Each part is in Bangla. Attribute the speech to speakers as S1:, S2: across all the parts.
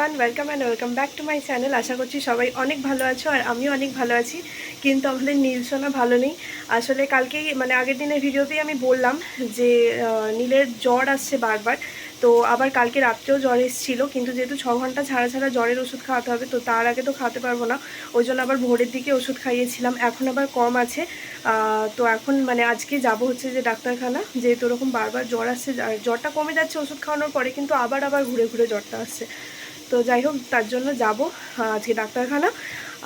S1: Everyone welcome and welcome back to my channel আশা করছি সবাই অনেক ভালো আছো আর আমিও অনেক ভালো আছি। কিন্তু আমাদের নীলসোনা ভালো নেই। আসলে কালকেই মানে আগের দিনের ভিডিওতেই আমি বললাম যে নীলের জ্বর আসছে বারবার। তো আবার কালকে রাত্রেও জ্বর এসেছিল, কিন্তু যেহেতু ছ ঘণ্টা ছাড়া ছাড়া জ্বরের ওষুধ খাওয়াতে হবে, তো তার আগে তো খাওয়াতে পারব না। ওই জন্য আবার ভোরের দিকে ওষুধ খাইয়েছিলাম। এখন আবার কম আছে। তো এখন মানে আজকে যাব হচ্ছে যে ডাক্তারখানা। যেহেতু ওরকম বারবার জ্বর আসছে জ্বরটা কমে যাচ্ছে ওষুধ খাওয়ানোর পরে, কিন্তু আবার আবার ঘুরে ঘুরে জ্বরটা আসছে। তো যাই হোক, তার জন্য যাব আজকে ডাক্তারখানা।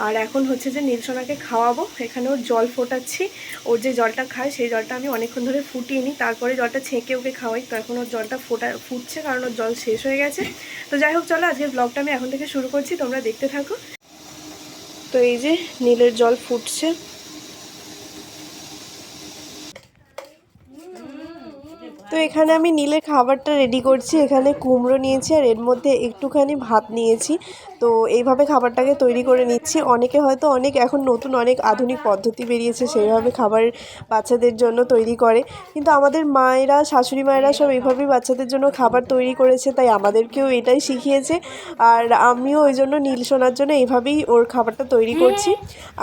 S1: আর এখন হচ্ছে যে নীলসোনাকে খাওয়াবো। এখানে ওর জল ফোটাচ্ছি। ওর যে জলটা খায়, সেই জলটা আমি অনেকক্ষণ ধরে ফুটিয়ে নিই। তারপরে জলটা ছেঁকে ওকে খাওয়াই। তো এখন ওর জলটা ফোটা, ফুটছে কারণ ওর জল শেষ হয়ে গেছে। তো যাই হোক, চলো আজকের ব্লগটা আমি এখন থেকে শুরু করছি। তোমরা দেখতে থাকো। তো এই যে নীলের জল ফুটছে। তো এখানে আমি নীলের খাবারটা রেডি করছি। এখানে কুমড়ো নিয়েছি আর এর মধ্যে একটুখানি ভাত নিয়েছি। তো এইভাবে খাবারটাকে তৈরি করে নিচ্ছি। অনেকে হয়তো অনেক এখন নতুন অনেক আধুনিক পদ্ধতি বেরিয়েছে, সেইভাবে খাবার বাচ্চাদের জন্য তৈরি করে। কিন্তু আমাদের মায়েরা, শাশুড়ি মায়েরা সব এইভাবেই বাচ্চাদের জন্য খাবার তৈরি করেছে, তাই আমাদেরকেও এটাই শিখিয়েছে। আর আমিও ওই জন্য নীল সোনার জন্য এইভাবেই ওর খাবারটা তৈরি করছি।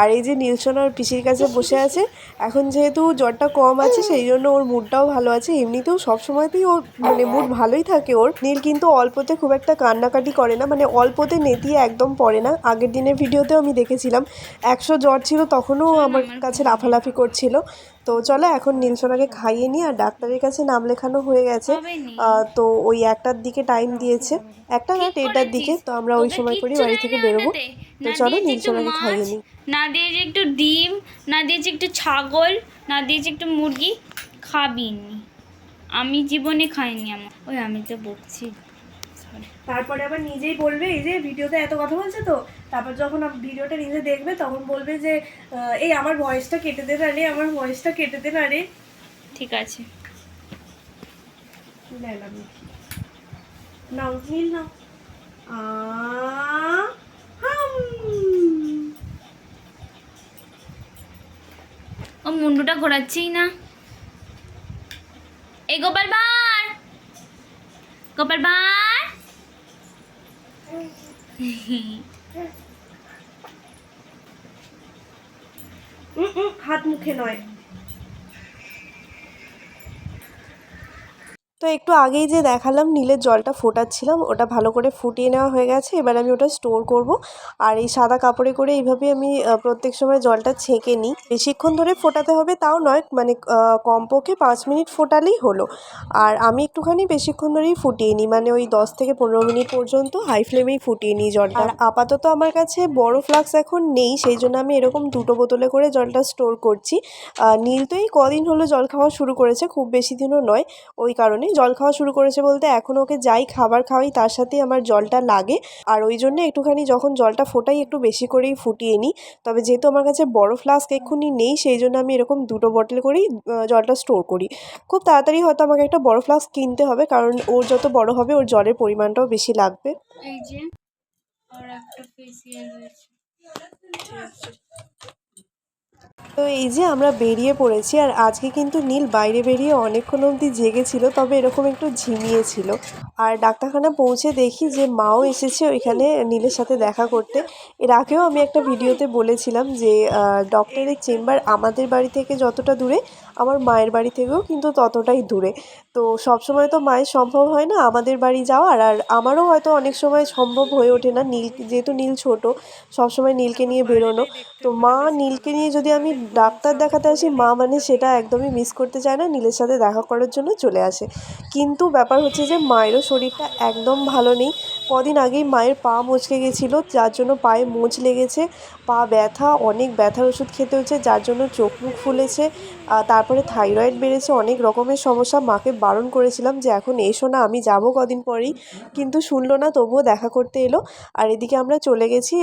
S1: আর এই যে নীল সোনা ওর পিসির কাছে বসে আছে, এখন যেহেতু জ্বরটা কম আছে, সেই জন্য ওর মুডটাও ভালো আছে। এমনিতেও সব সময়তেই ওর মানে মুড ভালোই থাকে ওর। নীল কিন্তু অল্পতে খুব একটা কান্নাকাটি করে না মানে অল্পতে নেতিয়ে একদম পড়ে না। আগের দিনের ভিডিওতেও আমি দেখেছিলাম। একশো জ্বর ছিল তখনও আমার কাছে লাফালাফি করছিল। তো চলো এখন নীলসোনাকে খাইয়ে নিই আর ডাক্তারের কাছে নাম লেখানো হয়ে গেছে। তো ওই একটার দিকে টাইম দিয়েছে। একটা না দেড়টার দিকে তো আমরা ওই সময় করেই বাড়ি থেকে বেরোবো। তো চলো নীলসোনাকে খাইয়ে নিই।
S2: না দিয়েছে একটু ডিম না দিয়েছে একটু ছাগল না দিয়েছে একটু মুরগি খাবিনি। আমি জীবনে খাইনি আমার ওই আমি তো বকছি.
S1: তারপরে আবার নিজেই বলবে এই যে ভিডিওতে এত কথা বলছে তো তারপর যখন ভিডিওটা নিজে দেখবে তখন বলবে যে এই আমার ভয়েসটা কেটে দে না রে আমার ভয়েসটা কেটে দে না রে।
S2: ঠিক আছে।
S1: নাও নীল নাও।
S2: ও মুন্ডুটা ঘোরাচ্ছেই না। এই গোপাল বার গোপাল
S1: উম, হাত মুখে নয়। তো একটু আগেই যে দেখালাম নীলের জলটা ফোটাচ্ছিলাম, ওটা ভালো করে ফুটিয়ে নেওয়া হয়ে গেছে। এবার আমি ওটা স্টোর করব। আর এই সাদা কাপড়ে করে এইভাবে আমি প্রত্যেক সময় জলটা ছেঁকে নিই। বেশিক্ষণ ধরে ফোটাতে হবে তাও নয় মানে কমপক্ষে পাঁচ মিনিট ফোটালেই হলো। আর আমি একটুখানি বেশিক্ষণ ধরেই ফুটিয়ে নিই মানে ওই দশ থেকে পনেরো মিনিট পর্যন্ত হাই ফ্লেমেই ফুটিয়ে নিই জলটা। আর আপাতত আমার কাছে বড় ফ্লাক্স এখন নেই, সেই জন্য আমি এরকম দুটো বোতলে করে জলটা স্টোর করছি। নীল তো এই কদিন হলো জল খাওয়া শুরু করেছে, খুব বেশি দিনও নয়। ওই কারণে জল খাওয়া শুরু করেছে বলতে এখন ওকে যাই খাবার খাওয়াই তার সাথে আমার জলটা লাগে। আর ওই জন্য একটুখানি যখন জলটা ফোটাই একটু বেশি করেই ফুটিয়ে নিই। তবে যেহেতু আমার কাছে বড় ফ্লাস্ক এক্ষুনি নেই সেই জন্য আমি এরকম দুটো বটল করেই জলটা স্টোর করি। খুব তাড়াতাড়ি হয়তো আমাকে একটা বড় ফ্লাস্ক কিনতে হবে কারণ ওর যত বড় হবে ওর জলের পরিমাণটাও বেশি লাগবে।
S2: এই যে আর একটা ফেসিয়াল হয়েছে
S1: তো এই যে আমরা বেরিয়ে পড়েছি, আর আজকে কিন্তু নীল বাইরে বেরিয়ে অনেকক্ষণ অবধি জেগেছিল, তবে এরকম একটু ঝিমিয়েছিল। আর ডাক্তারখানা পৌঁছে দেখি যে মাও এসেছে ওইখানে নীলের সাথে দেখা করতে। এর আগেও আমি একটা ভিডিওতে বলেছিলাম যে ডক্টরের চেম্বার আমাদের বাড়ি থেকে যতটা দূরে আমার মায়ের বাড়ি থেকেও কিন্তু ততটাই দূরে। তো সব সময় তো মায়ের সম্ভব হয় না আমাদের বাড়ি যাওয়ার, আর আমারও হয়তো অনেক সময় সম্ভব হয়ে ওঠে না নীল, যেহেতু নীল ছোট, সবসময় নীলকে নিয়ে বেরোনো। তো মা নীলকে নিয়ে যদি আমি ডাক্তার দেখাতে আসি, মা মানে সেটা একদমই মিস করতে চায় না, নীলের সাথে দেখা করার জন্য চলে আসে। কিন্তু ব্যাপার হচ্ছে যে মায়েরও শরীরটা একদম ভালো নেই কদিন আগেই মায়ের পা মচকে গেছিল, যার জন্য পায়ে মোচ লেগেছে, পা ব্যথা, অনেক ব্যথার ওষুধ খেতে হচ্ছে যার জন্য চোখ মুখ ফুলেছে তারপরে থাইরয়েড বেড়েছে, অনেক রকমের সমস্যা মাকে বারণ করেছিলাম যে, এখন এসো না, আমি যাব কদিন পরেই। কিন্তু শুনলো না, তবুও দেখা করতে এলো। আর এদিকে আমরা চলে গেছি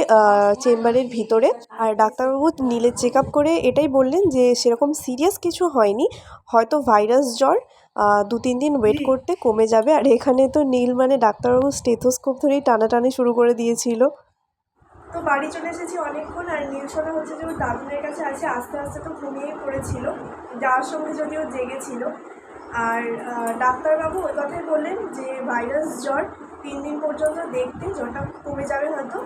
S1: চেম্বারের ভিতরে। আর ডাক্তারবাবু নীলের চেক আপ করে এটাই বললেন যে, সেরকম সিরিয়াস কিছু হয়নি, হয়তো ভাইরাস জ্বর। দু তিন দিন ওয়েট করতে কমে যাবে। আর এখানে তো নীল মানে ডাক্তারবাবু স্টেথোস্কোপ ধরেই টানাটানি শুরু করে দিয়েছিল। তো বাড়ি চলে এসেছি অনেকক্ষণ আর নীলসোনা হচ্ছে যে ওর দাদুনের কাছে আছে, আস্তে আস্তে তো ঘুমিয়ে পড়েছিল। যাওয়ার সময় যদিও জেগেছিল। আর ডাক্তারবাবু ওই কথাই বললেন যে ভাইরাস জ্বর তিন দিন পর্যন্ত দেখতে, জ্বরটা কমে যাবে হয়তো,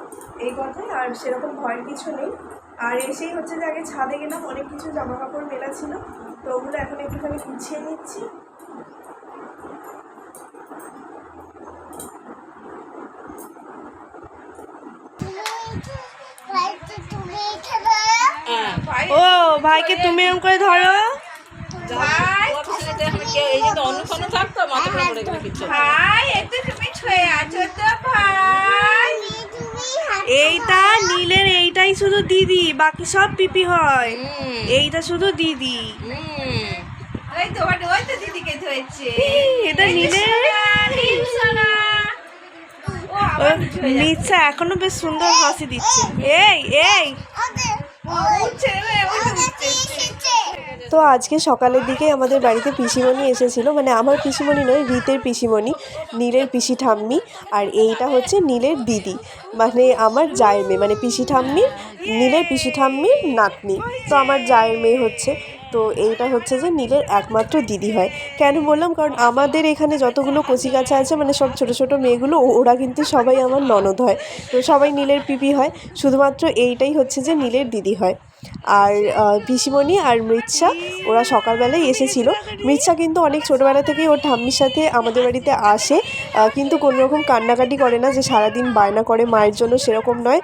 S1: এই কথাই। আর সেরকম ভয়ের কিছু নেই। আর এসেই হচ্ছে যে আগে ছাদে গেলাম, অনেক কিছু জামা কাপড় মেলা ছিল। তো ওগুলো এখন একটুখানি গুছিয়ে নিচ্ছি। ও ভাইকে তুমি এরকম করে ধরো।
S3: ভাই একটু তুমি ছুঁয়ে আছো তো ভাই।
S1: এইটা নীলের এইটাই শুধু দিদি বাকি সব পিপি হয়। এইটা শুধু দিদি।
S3: ওই তো ওটা- ওই তো দিদিকে ধরেছে।
S1: এটা নীলের? নিচা এখনও বেশ সুন্দর হাসি দিচ্ছে। এই এই।
S3: তো
S1: আজকে সকালের দিকে আমাদের বাড়িতে পিসিমণি এসেছিল মানে আমার পিসিমণি নয়, রীতের পিসিমণি, নীলের পিসি ঠাম্মি, আর এইটা হচ্ছে নীলের দিদি মানে আমার জায়ের মেয়ে মানে পিসি ঠাম্মি নীলের পিসি ঠাম্মির নাতনি। তো আমার জায়ের মেয়ে হচ্ছে তো এইটা হচ্ছে যে নীলের একমাত্র দিদি হয়। কেন বললাম? কারণ আমাদের এখানে যতগুলো কচি কাছা আছে মানে সব ছোট ছোট মেয়েগুলো ওরা কিন্তু সবাই আমার ননদ হয়। তো সবাই নীলের পিপি হয়। শুধুমাত্র এইটাই হচ্ছে যে নীলের দিদি হয়। আর পিসিমণি আর মৃৎসা ওরা সকালবেলায় এসেছিল। মৃৎসা কিন্তু অনেক ছোটোবেলা থেকেই ওর ঠাম্মির সাথে আমাদের বাড়িতে আসে। কিন্তু কোনো রকম কান্নাকাটি করে না যে সারাদিন বায়না করে মায়ের জন্য সেরকম নয়।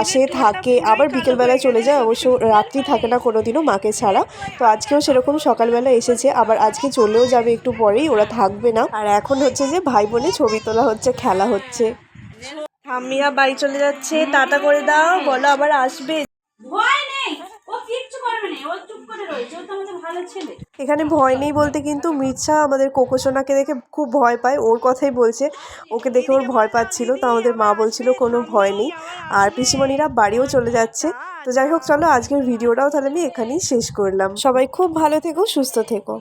S1: আসে থাকে আবার বিকেলবেলায় চলে যায় অবশ্য রাত্রি থাকে না কোনো দিনও মাকে ছাড়া। তো আজকেও সেরকম সকালবেলা এসেছে আবার আজকে চলেও যাবে একটু পরেই ওরা থাকবে না। আর এখন হচ্ছে যে ভাই বোনে ছবি তোলা হচ্ছে খেলা হচ্ছে। ঠাম্মিরা বাড়ি চলে যাচ্ছে টাটা করে দাও বলো আবার আসবে।
S2: ভয় নেই ও কিচ্ছু করবে না ও চুপ করে রয়েছে ও তো আমাদের ভালো ছেলে।
S1: এখানে ভয় নেই বলতে কিন্তু মির্ছা আমাদের কোকোসোনাকে দেখে খুব ভয় পায়। ওর কথাই বলছে। ওকে দেখে ওর ভয় পাচ্ছিল। তো আমাদের মা বলছিল, কোনো ভয় নেই। আর পিসিমণিরা বাড়িও চলে যাচ্ছে। তো যাই হোক, চলো আজকের ভিডিওটাও তাহলে আমি এখানেই শেষ করলাম। সবাই খুব ভালো থেকো, সুস্থ থেকো।